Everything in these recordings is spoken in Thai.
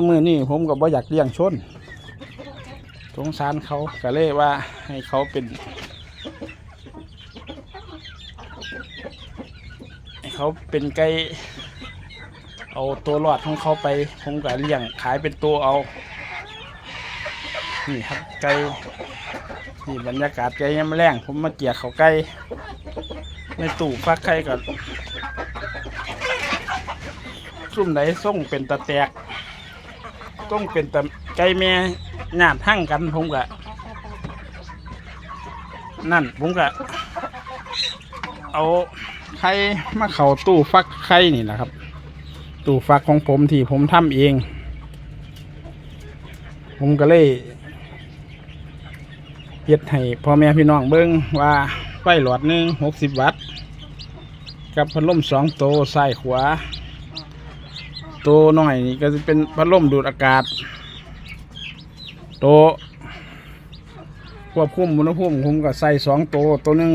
คือมือนี่ผมก็บ่อยากเลี้ยงชนสงสารเขาก็เลยว่าให้เขาเป็น ให้เขาเป็นไก่เอาตัวรอดของเขาไปผมก็เลี้ยงขายเป็นตัวเอา นี่ครับไก่นี่บรรยากาศไก่ยังไม่แรงผมมาเกี่ยเขาไก่ในตู้ฟักไข่ก่อนซุ่มไหนส่งเป็นตะแตก ต้องเป็นแตะไก่แม่หยาดหั่งกันผมกะนั่นผมกะเอาไข่มาเข่าตู้ฟักไข่นี่แหละครับ ตู้ฟักของผมที่ผมทำเอง ผมก็เลยเฮ็ดให้พ่อแม่พี่น้องเบิ่งว่าไฟหลอดหนึ่งหกสิบวัตต์ กับพัดลมสองโตวซ้ายขวา ตวน้อยนี่ก็จะเป็นพัดลมดูดอากาศโตวควบคุมอุณหภูมิผมก็ใส่สองโตวตัวหนึ่ง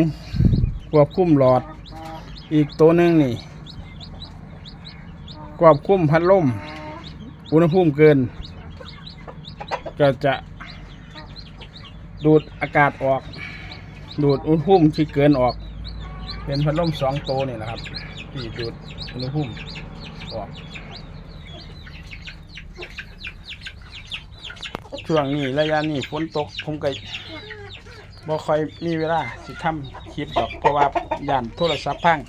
ควบคุมหลอด อีกตัวหนึ่งนี่ควบคุมพัดลมอุณหภูมิเกิน ก็จะดูดอากาศออก ดูดอุณหภูมิที่เกินออก เป็นพัดลมสองโตวนี่แหละครับที่ดูดอุณหภูมิออก ช่วงนี้ระยะนี้ฝนตกผมก็บ่ค่อยมีเวลาสิทำคลิปดอกเพราะว่าย่านโทรศัพท์พัง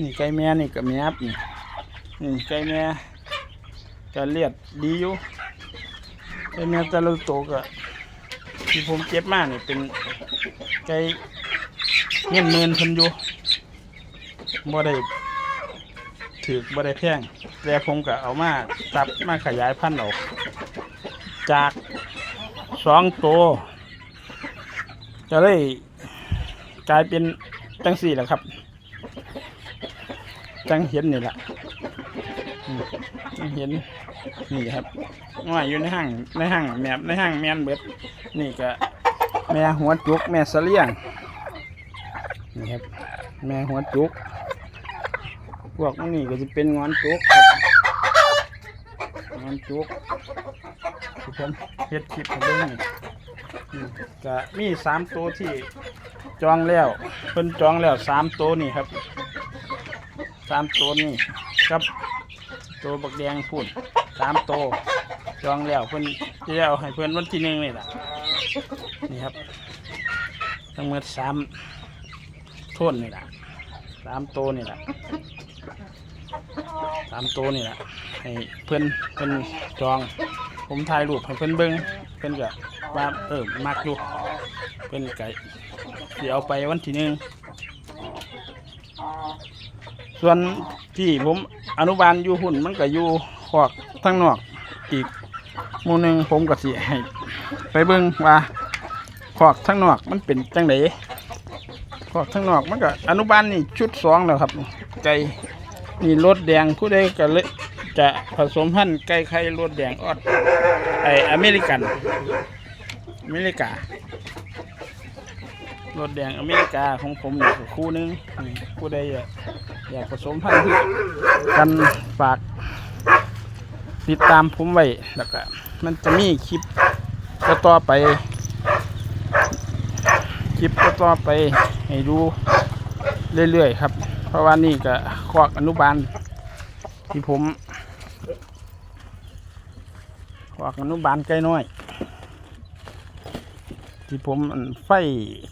นี่ไก่แม่นี่ก็แม่บนี่นี่ไก่แม่ก็เลียดดีอยู่ไก่แม่ต่ละตัวก็ที่ผมเก็บมานี่เป็นไก่เงินเมินเพิ่นอยู่บ่ได้ถือบ่ได้แพงแต่ผมก็เอามาตับมาขยายพันธุ์ออก จากสองตัวก็เลยกลายเป็นจังสี่แหละครับ จังเห็นนี่แหละจังเห็นนี่ครับว่าอยู่ในห้างในห้างแมบในห้างแมนเบิดนี่ก็แม่หัวจุก แม่เสลียงนี่ครับแม่หัวจุก พวกนนี่ก็จะเป็นงอนจุกครับงอนจุก ที่ผมเฮ็ดคลิปให้เบิ่งนี่อืมก็มีสามตัวที่จองแล้วเพิ่นจองแล้วสามตัวนี่ครับสามตัวนี่กับตัวบักแดงพุ่นสามตัวจองแล้วเพิ่นจะเอาให้เพิ่นวันที่หนึ่งนี่แหละนี่ครับทั้งหมดสามโทนนี่แหละสามตัวนี่แหละสามตัวนี่แหละให้เพิ่นเพิ่นจอง ผมถ่ายรูปให้เพิ่นเบิ้งเพิ่นก็ว่าเออมักอยู่เพิ่นก็สิเอาไปวันที่หนึ่งส่วนที่ผมอนุบาลอยู่หุ่นมันก็อยู่ขอกทั้งนอกอีกมูหนึ่งผมก็สิให้ไปเบิ่งว่าขอกทั้งนอกมันเป็นจังไดขอกทั้งนอกมันก็อนุบาลนี่ชุดสองแล้วครับไก่นี่รถแดงผู้ใดก็เลย จะผสมพันธุ์ไก่ไข่รถแดงออดไออเมริกัน อเมริการถแดงอเมริกาของผมนี่คู่นึงนี่ผู้ใดอยากอยากผสมพันธุ์กันฝาก ติดตามผมไว้แล้วก็มันจะมีคลิปต่อไป คลิปต่อไปให้ดูเรื่อยๆครับ เพราะว่านี่ก็คอกอนุบาลที่ผม คอกอนุบาลใกลน้อย ที่ผมไฟ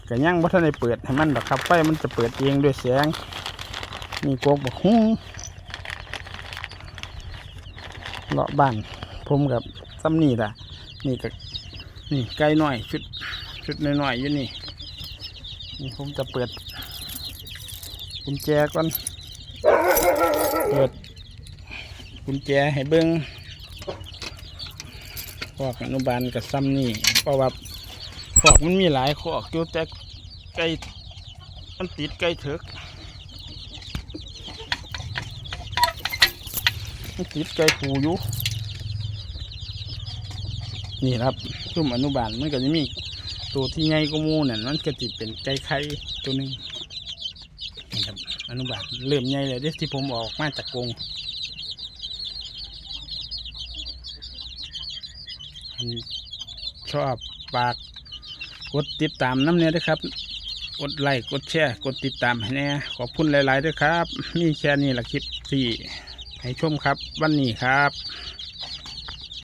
ก็ยังบ่ทันได้เปิดให้มันดอกครับ ไฟมันจะเปิดเองด้วยแสงนี่กกบกหุ้งเลาะบ้าน ผมกับซ้ำนี่ล่ะ นี่ก็นี่ไกลหน่อยชุดชุดหน้อยๆอยู่นี่ นี่ผมจะเปิดกุญแจก่อน เปิด กุญแจให้เบิ้งพอกอนุบาลกับซ้ำนี่เพราะว่าพอกมันมีหลายขอกอยู่แต่ไก่มันติดไก่เถิกมันติดไก่ปูอยู่นี่ครับซุ่มอนุบาลมันก็จะมีตัวที่ใหญ่ก็มูนั่นมันก็จะเป็นไก่ไข่ตัวหนึ่งนี่ครับอนุบาลเริ่มใหญ่เลยที่ผมออกมาจากกรง อืม ชอบฝากกดติดตามน้ำเนี่ยด้วยครับ กดไลค์กดแชร์กดติดตามให้แน่ขอบคุณหลาย ๆ ด้วยครับ มีแค่นี้ละคลิปที่ให้ชมครับ วันนี้ครับ